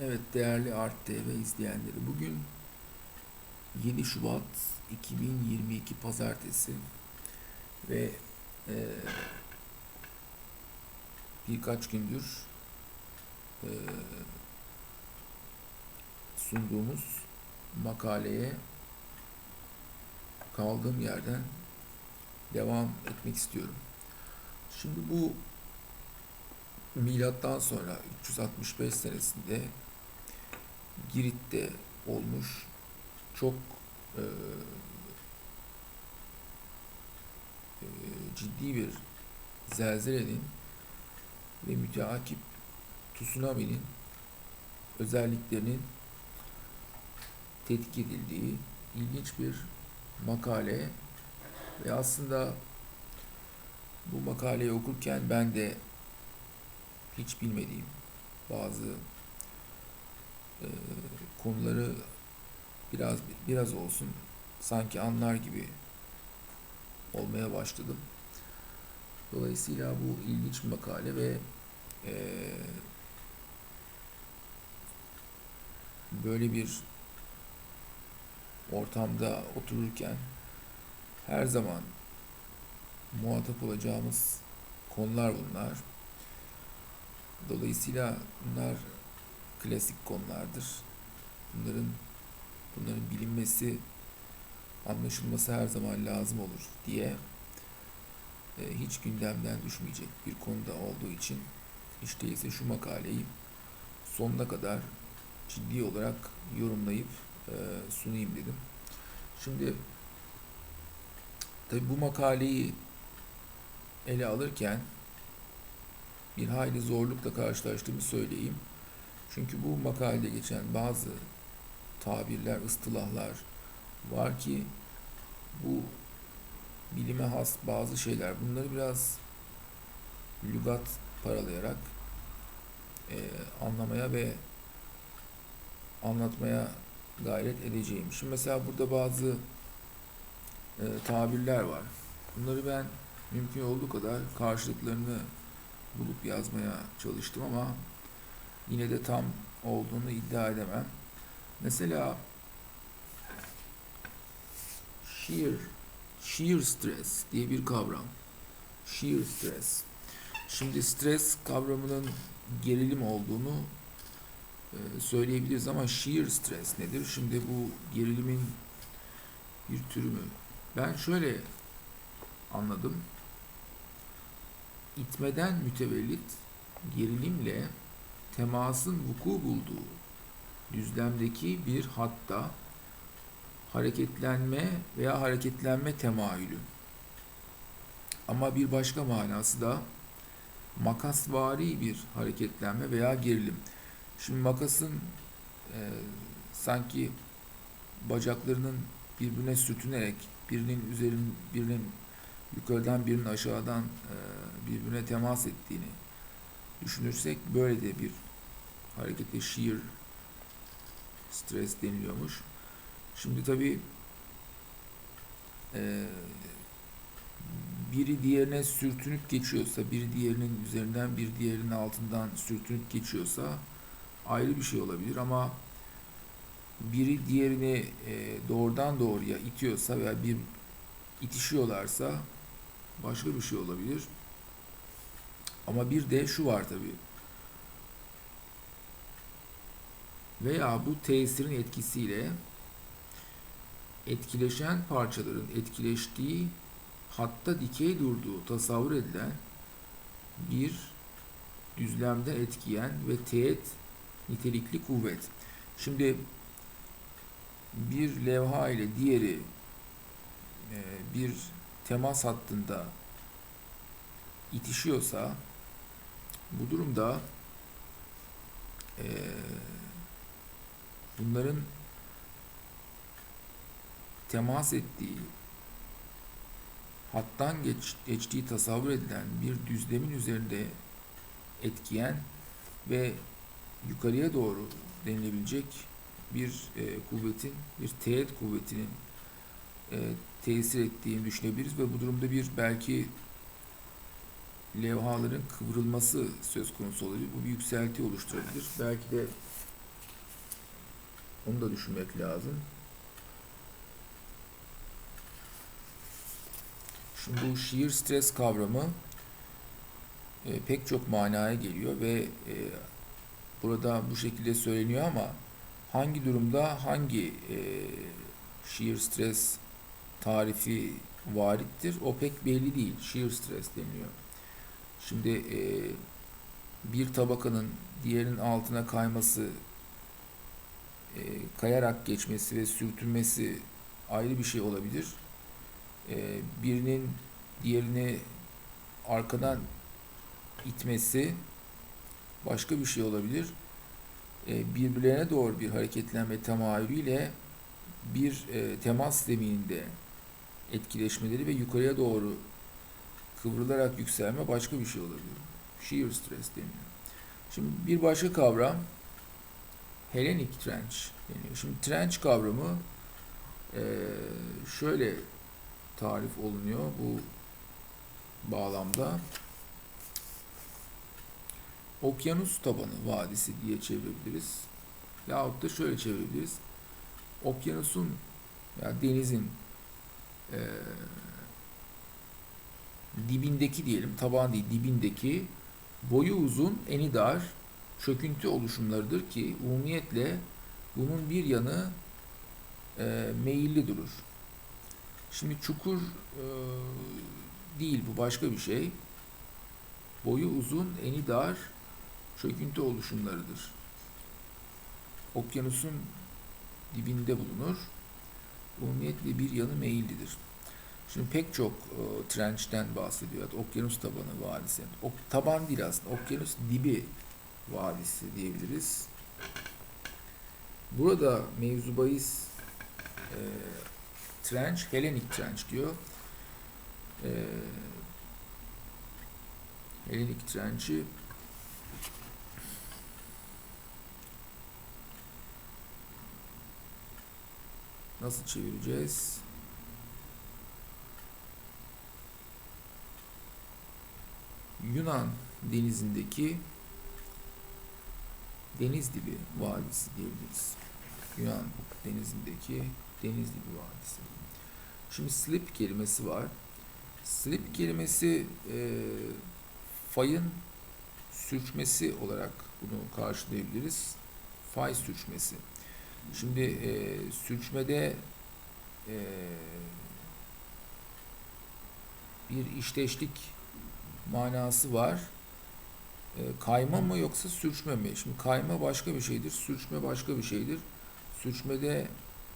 Evet değerli Art TV izleyenleri bugün 7 Şubat 2022 Pazartesi ve e, birkaç gündür e, sunduğumuz makaleye kaldığım yerden devam etmek istiyorum. Şimdi bu milattan sonra 365 senesinde Girit'te olmuş. Çok e, e, ciddi bir zelzelenin ve müteakip tsunami'nin özelliklerinin tetkik edildiği ilginç bir makale. Ve aslında bu makaleyi okurken ben de hiç bilmediğim bazı e, konuları biraz biraz olsun sanki anlar gibi olmaya başladım. Dolayısıyla bu ilginç bir makale ve e, böyle bir ortamda otururken her zaman muhatap olacağımız konular bunlar. Dolayısıyla bunlar klasik konulardır. Bunların bunların bilinmesi, anlaşılması her zaman lazım olur diye e, hiç gündemden düşmeyecek bir konuda olduğu için işte ise şu makaleyi sonuna kadar ciddi olarak yorumlayıp e, sunayım dedim. Şimdi tabi bu makaleyi ele alırken bir hayli zorlukla karşılaştığımı söyleyeyim. Çünkü bu makalede geçen bazı tabirler, ıstılahlar var ki bu bilime has bazı şeyler. Bunları biraz lügat paralayarak e, anlamaya ve anlatmaya gayret edeceğim. Şimdi mesela burada bazı e, tabirler var. Bunları ben mümkün olduğu kadar karşılıklarını bulup yazmaya çalıştım ama yine de tam olduğunu iddia edemem. Mesela shear, shear stress diye bir kavram. Shear stress. Şimdi stres kavramının gerilim olduğunu e, söyleyebiliriz ama shear stress nedir? Şimdi bu gerilimin bir türü mü? Ben şöyle anladım. İtmeden mütevellit gerilimle temasın vuku bulduğu düzlemdeki bir hatta hareketlenme veya hareketlenme temayülü. Ama bir başka manası da makasvari bir hareketlenme veya gerilim. Şimdi makasın e, sanki bacaklarının birbirine sürtünerek birinin üzerin birinin yukarıdan birinin aşağıdan e, birbirine temas ettiğini düşünürsek böyle de bir harekete shear stres deniliyormuş. Şimdi tabi e, biri diğerine sürtünüp geçiyorsa, biri diğerinin üzerinden bir diğerinin altından sürtünüp geçiyorsa ayrı bir şey olabilir ama biri diğerini e, doğrudan doğruya itiyorsa veya bir itişiyorlarsa başka bir şey olabilir. Ama bir de şu var tabi. Veya bu tesirin etkisiyle etkileşen parçaların etkileştiği hatta dikey durduğu tasavvur edilen bir düzlemde etkiyen ve teğet nitelikli kuvvet. Şimdi bir levha ile diğeri e, bir temas hattında itişiyorsa bu durumda e, bunların temas ettiği hattan geç, geçtiği tasavvur edilen bir düzlemin üzerinde etkiyen ve yukarıya doğru denilebilecek bir e, kuvvetin, bir teğet kuvvetinin e, tesir ettiğini düşünebiliriz ve bu durumda bir belki levhaların kıvrılması söz konusu olabilir. Bu bir yükselti oluşturabilir. Belki de Onu da düşünmek lazım. Şimdi bu shear stres kavramı e, pek çok manaya geliyor ve e, burada bu şekilde söyleniyor ama hangi durumda hangi e, shear stres tarifi varittir o pek belli değil. Shear stres deniliyor. Şimdi e, bir tabakanın diğerinin altına kayması, e, kayarak geçmesi ve sürtünmesi ayrı bir şey olabilir. E, birinin diğerini arkadan itmesi başka bir şey olabilir. E, birbirlerine doğru bir hareketlenme temayülüyle bir e, temas zemininde etkileşmeleri ve yukarıya doğru kıvrılarak yükselme başka bir şey olabilir. Shear stress deniyor. Şimdi bir başka kavram Hellenic trench deniyor. Şimdi trench kavramı e, şöyle tarif olunuyor bu bağlamda. Okyanus tabanı vadisi diye çevirebiliriz. Yahut da şöyle çevirebiliriz. Okyanusun ya denizin e, dibindeki diyelim, taban değil dibindeki boyu uzun, eni dar çöküntü oluşumlarıdır ki umumiyetle bunun bir yanı e, meyilli durur. Şimdi çukur e, değil bu başka bir şey. Boyu uzun, eni dar çöküntü oluşumlarıdır. Okyanusun dibinde bulunur. Umumiyetle bir yanı meyillidir. Şimdi pek çok e, trench'ten bahsediyor. Okyanus tabanı vadisi. O, taban değil aslında. Okyanus dibi vadisi diyebiliriz. Burada mevzu bahis e, trench, Hellenic trench diyor. E, Hellenic trench'i nasıl çevireceğiz? Yunan denizindeki deniz dibi vadisi diyebiliriz. Yunan denizindeki deniz dibi vadisi. Şimdi slip kelimesi var. Slip kelimesi e, fayın sürçmesi olarak bunu karşılayabiliriz. Fay sürçmesi. Şimdi e, sürçmede e, bir işteşlik manası var. E, kayma mı yoksa sürçme mi? Şimdi kayma başka bir şeydir, sürçme başka bir şeydir. Sürçmede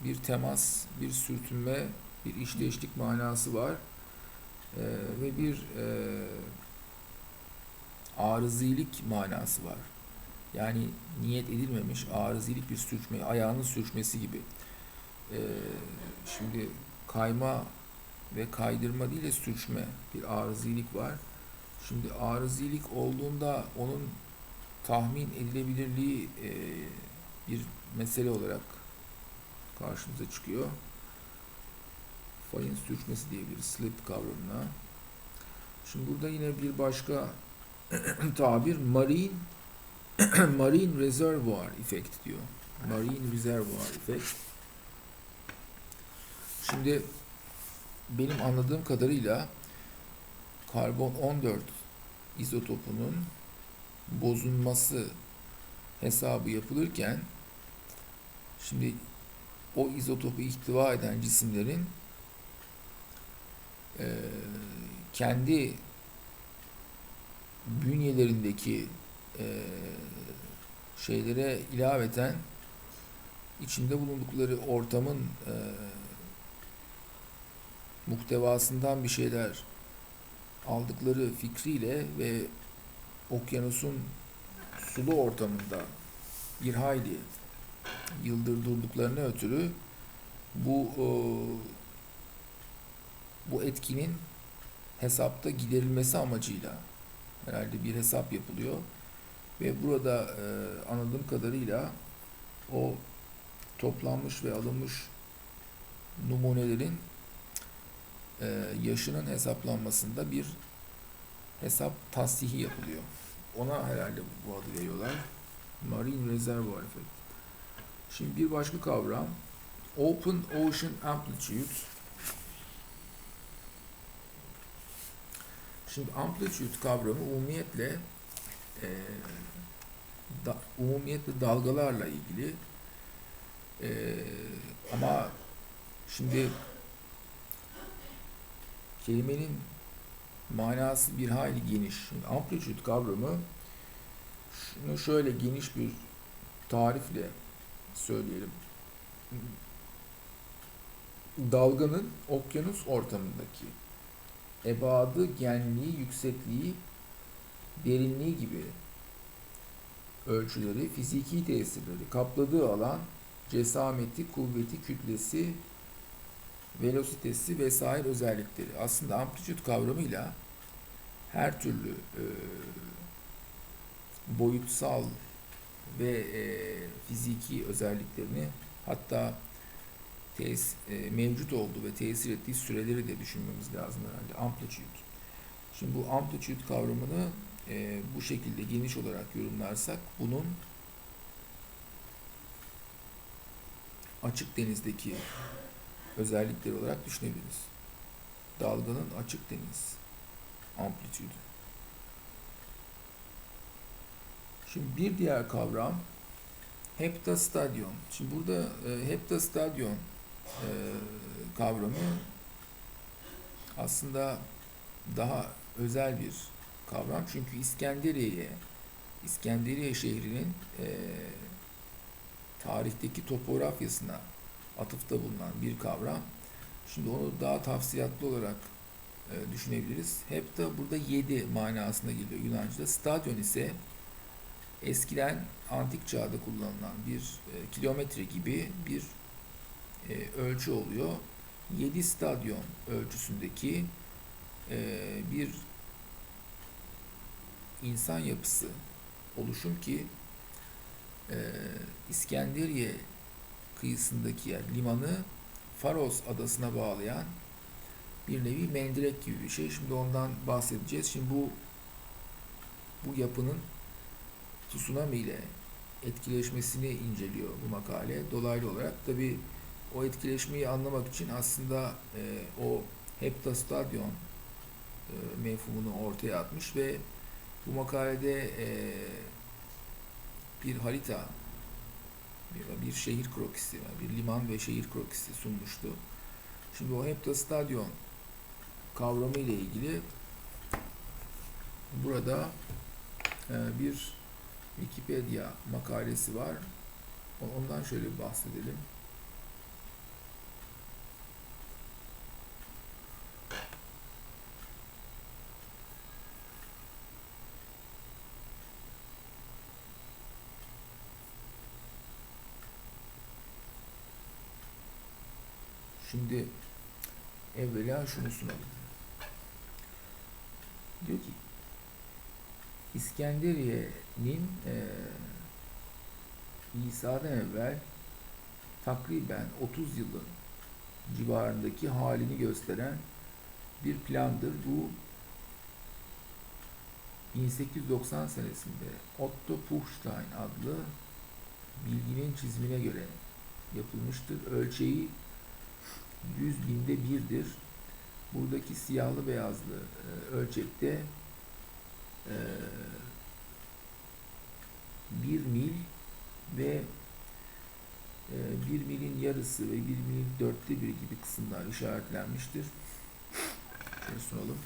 bir temas, bir sürtünme, bir işleşlik manası var. E, ve bir e, arızilik manası var. Yani niyet edilmemiş arızilik bir sürçme, ayağının sürçmesi gibi. E, şimdi kayma ve kaydırma değil de sürçme bir arızilik var. Şimdi arızilik olduğunda onun tahmin edilebilirliği e, bir mesele olarak karşımıza çıkıyor. Fayın sürçmesi diyebiliriz slip kavramına. Şimdi burada yine bir başka tabir marine marine reservoir effect diyor. Marine reservoir effect. Şimdi benim anladığım kadarıyla karbon 14 izotopunun bozulması hesabı yapılırken şimdi o izotopu ihtiva eden cisimlerin e, kendi bünyelerindeki e, şeylere ilaveten içinde bulundukları ortamın e, muhtevasından bir şeyler aldıkları fikriyle ve okyanusun sulu ortamında bir hayli yıldır durduklarına ötürü bu e, bu etkinin hesapta giderilmesi amacıyla herhalde bir hesap yapılıyor. Ve burada e, anladığım kadarıyla o toplanmış ve alınmış numunelerin e, yaşının hesaplanmasında bir hesap tasdihi yapılıyor. Ona herhalde bu adı veriyorlar. Marine Reservoir Effect. Şimdi bir başka kavram Open Ocean Amplitude. Şimdi amplitude kavramı umumiyetle e, da, umumiyetle dalgalarla ilgili e, ama şimdi kelimenin manası bir hayli geniş. Şimdi amplitude kavramı şunu şöyle geniş bir tarifle söyleyelim. Dalganın okyanus ortamındaki ebadı, genliği, yüksekliği, derinliği gibi ölçüleri, fiziki tesirleri, kapladığı alan, cesameti, kuvveti, kütlesi, velositesi vesaire özellikleri. Aslında amplitude kavramıyla her türlü e, boyutsal ve e, fiziki özelliklerini hatta tes, e, mevcut olduğu ve tesir ettiği süreleri de düşünmemiz lazım herhalde. Amplitude. Şimdi bu amplitude kavramını e, bu şekilde geniş olarak yorumlarsak bunun açık denizdeki özellikleri olarak düşünebiliriz. Dalganın açık deniz amplitüdü. Şimdi bir diğer kavram heptastadyon. Şimdi burada e, heptastadyon e, kavramı aslında daha özel bir kavram. Çünkü İskenderiye'ye İskenderiye şehrinin e, tarihteki topografyasına atıfta bulunan bir kavram. Şimdi onu daha tafsilatlı olarak e, düşünebiliriz. Hep de burada yedi manasına geliyor Yunanca'da. Stadyon ise eskiden antik çağda kullanılan bir e, kilometre gibi bir e, ölçü oluyor. 7 stadyon ölçüsündeki e, bir insan yapısı oluşum ki e, İskenderiye kıyısındaki yer limanı Faros adasına bağlayan bir nevi mendirek gibi bir şey. Şimdi ondan bahsedeceğiz. Şimdi bu bu yapının tsunami ile etkileşmesini inceliyor bu makale. Dolaylı olarak tabi o etkileşmeyi anlamak için aslında e, o heptastadyon e, mefhumunu ortaya atmış ve bu makalede e, bir harita bir şehir krokisi, bir liman ve şehir krokisi sunmuştu. Şimdi o heptastadyon kavramı ile ilgili burada e, bir Wikipedia makalesi var. Ondan şöyle bahsedelim. Şimdi evvela şunu sunalım. Diyor ki İskenderiye'nin e, İsa'dan evvel takriben 30 yılın civarındaki halini gösteren bir plandır. Bu 1890 senesinde Otto Puchstein adlı bilginin çizimine göre yapılmıştır. Ölçeği 100 binde birdir. Buradaki siyahlı beyazlı e, ölçekte e, bir mil ve e, bir milin yarısı ve bir milin dörtte biri gibi kısımlar işaretlenmiştir. Şöyle sunalım.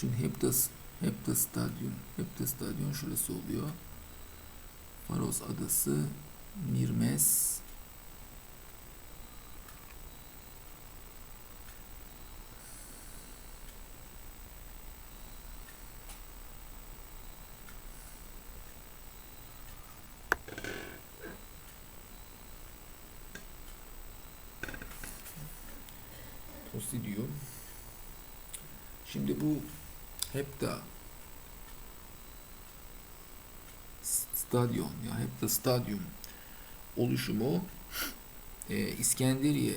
Şimdi Heptas, Heptas Stadyum, Heptas Stadyum şurası oluyor. Faros Adası, Mirmes, Posidium. Şimdi bu hep de stadyon ya hep de stadyum oluşumu e, İskenderiye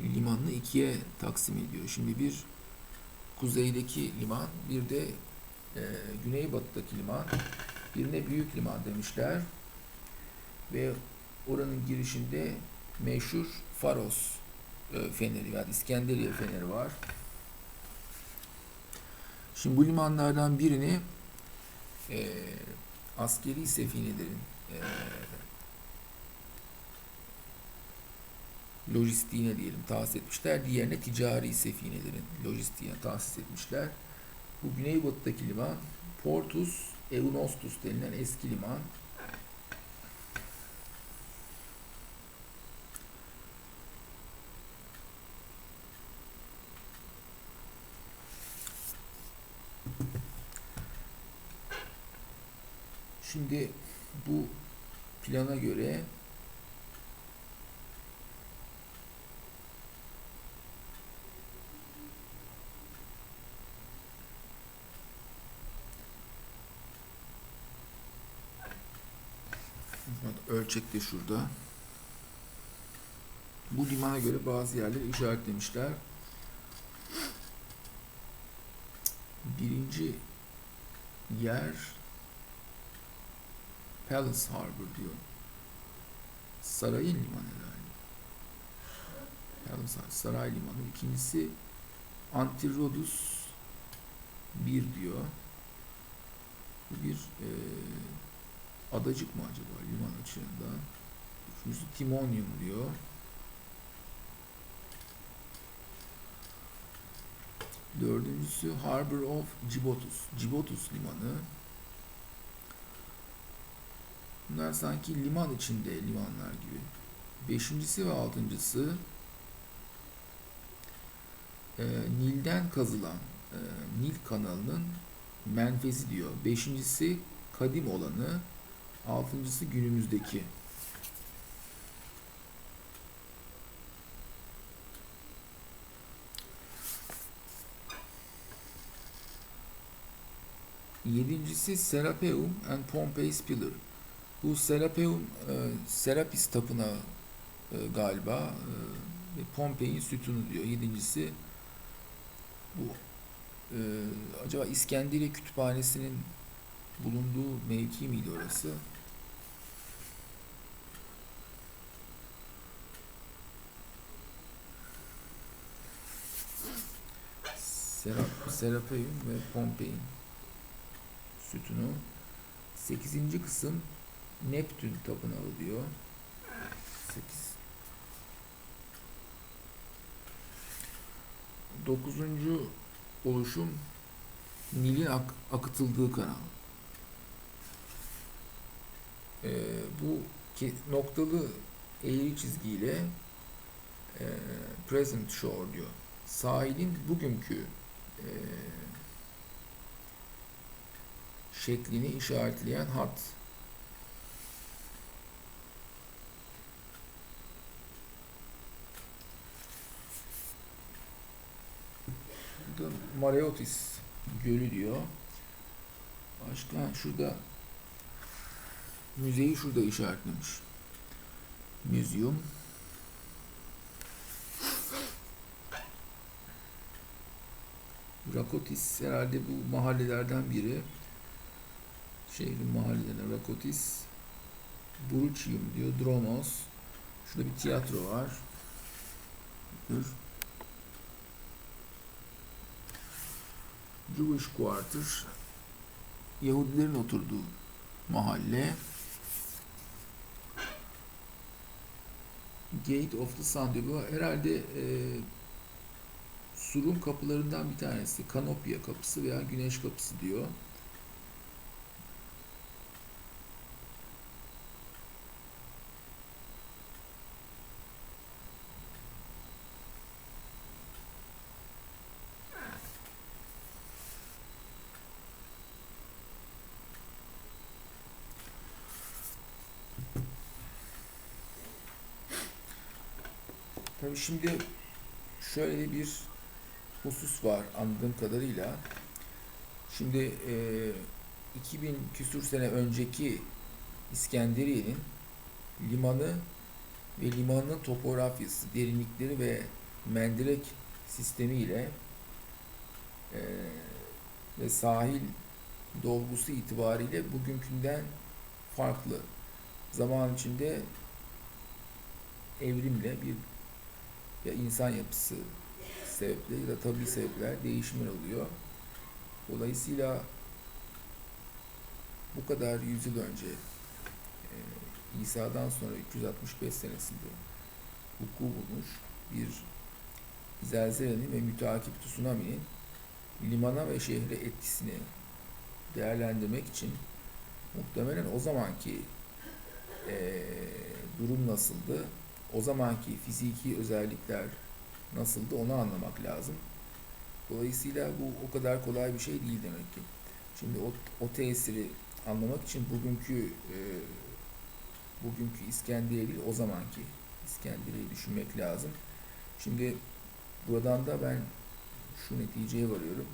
limanını ikiye taksim ediyor. Şimdi bir kuzeydeki liman, bir de e, güneybatıdaki liman. Birine büyük liman demişler. Ve oranın girişinde meşhur Faros e, feneri yani İskenderiye feneri var. Şimdi bu limanlardan birini e, askeri sefinelerin e, lojistiğine diyelim tahsis etmişler. Diğerine ticari sefinelerin lojistiğine tahsis etmişler. Bu güneybatıdaki liman Portus Eunostus denilen eski liman. Şimdi bu plana göre ölçek de şurada. Bu limana göre bazı yerleri işaretlemişler. Birinci yer Palace Harbor diyor. Sarayın limanı herhalde. Palace Harbor, Saray limanı. İkincisi Antirrodus 1 diyor. Bu bir e, adacık mı acaba liman açığından? Üçüncüsü Timonium diyor. Dördüncüsü Harbor of Gibotus. Gibotus limanı. Bunlar sanki liman içinde limanlar gibi. Beşincisi ve altıncısı e, Nil'den kazılan e, Nil kanalının menfezi diyor. Beşincisi kadim olanı, altıncısı günümüzdeki. Yedincisi Serapeum and Pompeii's Pillar. Bu Serapeum, e, Serapis tapınağı e, galiba e, ve Pompei'nin sütunu diyor. Yedincisi bu e, acaba İskenderiye Kütüphanesi'nin bulunduğu mevki miydi orası? Serap, Serapeum ve Pompei'nin sütunu. Sekizinci kısım Neptün tapınağı diyor. 8 Dokuzuncu oluşum Nil'in ak- akıtıldığı kanal. Ee, bu noktalı eğri çizgiyle e, present shore diyor. Sahilin bugünkü e, şeklini işaretleyen hat. Burada Mareotis Gölü diyor. Başka şurada müzeyi şurada işaretlemiş. Museum. Rakotis herhalde bu mahallelerden biri. Şehrin mahallelerine Rakotis. Burucium diyor. Dromos. Şurada bir tiyatro var. Dur. Jewish Quarter Yahudilerin oturduğu mahalle Gate of the Sun diyor. Bu herhalde e, surun kapılarından bir tanesi. Kanopya kapısı veya güneş kapısı diyor. Şimdi şöyle bir husus var anladığım kadarıyla. Şimdi e, 2000 küsür sene önceki İskenderiye'nin limanı ve limanın topografyası, derinlikleri ve mendirek sistemiyle e, ve sahil dolgusu itibariyle bugünkünden farklı. Zaman içinde evrimle bir ya insan yapısı sebeple ya da tabii sebepler değişimler oluyor. Dolayısıyla bu kadar yüzyıl önce e, İsa'dan sonra 365 senesinde vuku bulmuş bir zelzelenin ve müteakip tsunami'nin limana ve şehre etkisini değerlendirmek için muhtemelen o zamanki e, durum nasıldı, o zamanki fiziki özellikler nasıldı onu anlamak lazım. Dolayısıyla bu o kadar kolay bir şey değil demek ki. Şimdi o, o tesiri anlamak için bugünkü e, bugünkü İskenderiye değil o zamanki İskenderiye'yi düşünmek lazım. Şimdi buradan da ben şu neticeye varıyorum.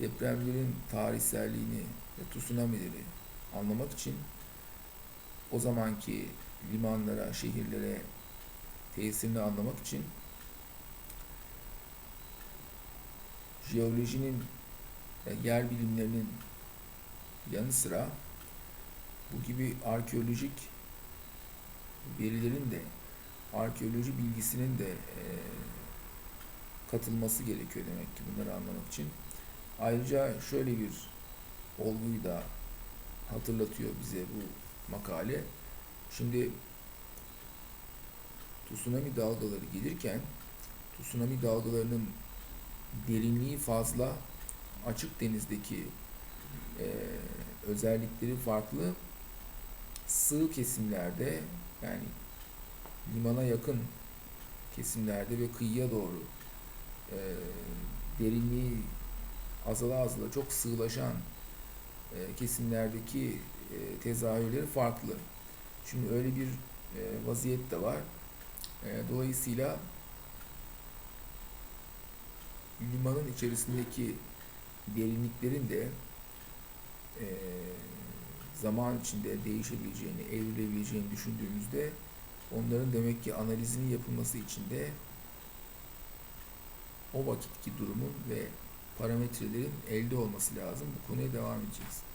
Depremlerin tarihselliğini ve tsunamileri anlamak için o zamanki limanlara, şehirlere tesirini anlamak için jeolojinin yer bilimlerinin yanı sıra bu gibi arkeolojik verilerin de arkeoloji bilgisinin de e, katılması gerekiyor demek ki bunları anlamak için. Ayrıca şöyle bir olguyu da hatırlatıyor bize bu makale. Şimdi tsunami dalgaları gelirken tsunami dalgalarının derinliği fazla açık denizdeki e, özellikleri farklı sığ kesimlerde yani limana yakın kesimlerde ve kıyıya doğru e, derinliği azala azala çok sığlaşan e, kesimlerdeki e, tezahürleri farklı. Şimdi öyle bir e, vaziyet de var. E, dolayısıyla limanın içerisindeki derinliklerin de e, zaman içinde değişebileceğini, evrilebileceğini düşündüğümüzde onların demek ki analizinin yapılması için de o vakitki durumun ve parametrelerin elde olması lazım. Bu konuya devam edeceğiz.